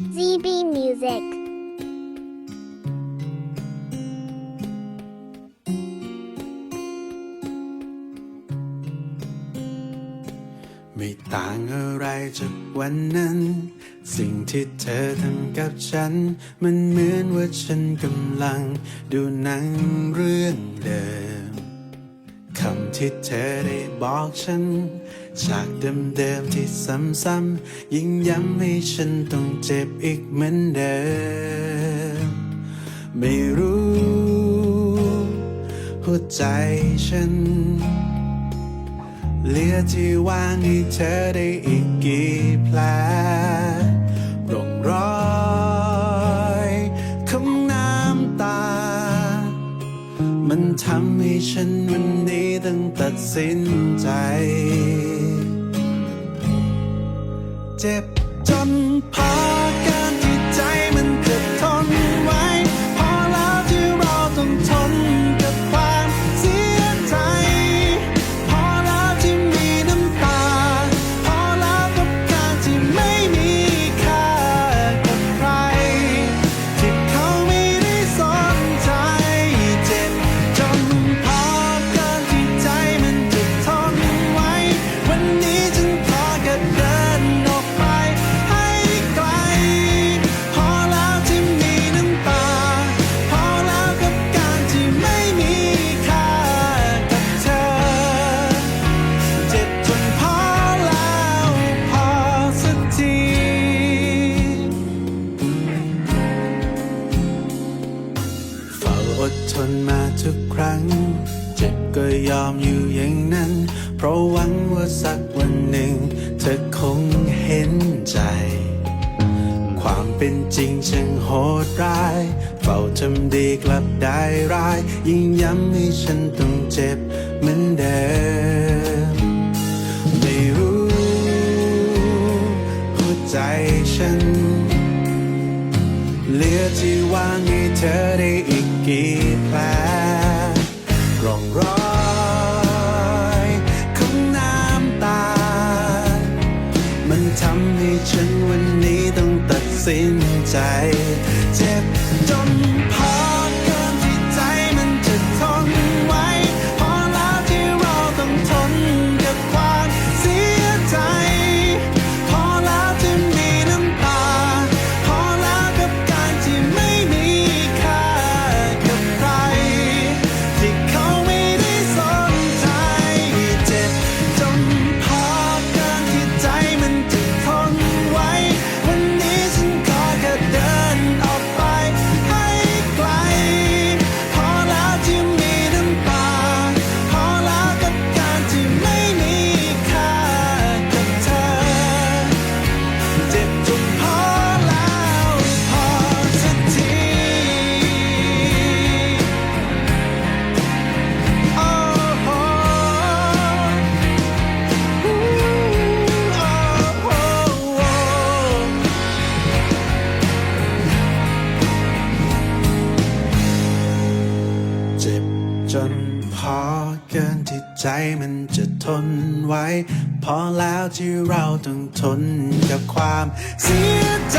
ZB Music ไม่ต่างอะไรจากวันนั้น สิ่งที่เธอทำกับฉัน มันเหมือนว่าฉันกำลัง ดูหนังเรื่องเดิม คำที่เธอได้บอกฉันจากเดิมๆที่ซ้ำๆยิ่งย้ำให้ฉันต้องเจ็บอีกเหมือนเดิม ไม่รู้ หัวใจฉัน เหลือที่ว่างให้เธอได้อีกกี่ำให้ฉันวันนี้ต้องตัดสินใจ เจ็บจนพา รั้ง เจ็บก็ยอมอยู่อย่างนั้น เพราะหวังว่าสักวันหนึ่ง เธอคงเห็นใจ ความเป็นจริงช่างโหดร้าย เฝ้าทำดีกลับได้ร้าย ยิ่งย้ำให้ฉันต้องเจ็บเหมือนเดิม ฉันวันนี้ต้องตัดสินใจ เจ็บ พอเกินที่ใจมันจะทนไว้ พอแล้วที่เราต้องทนกับความเสียใจ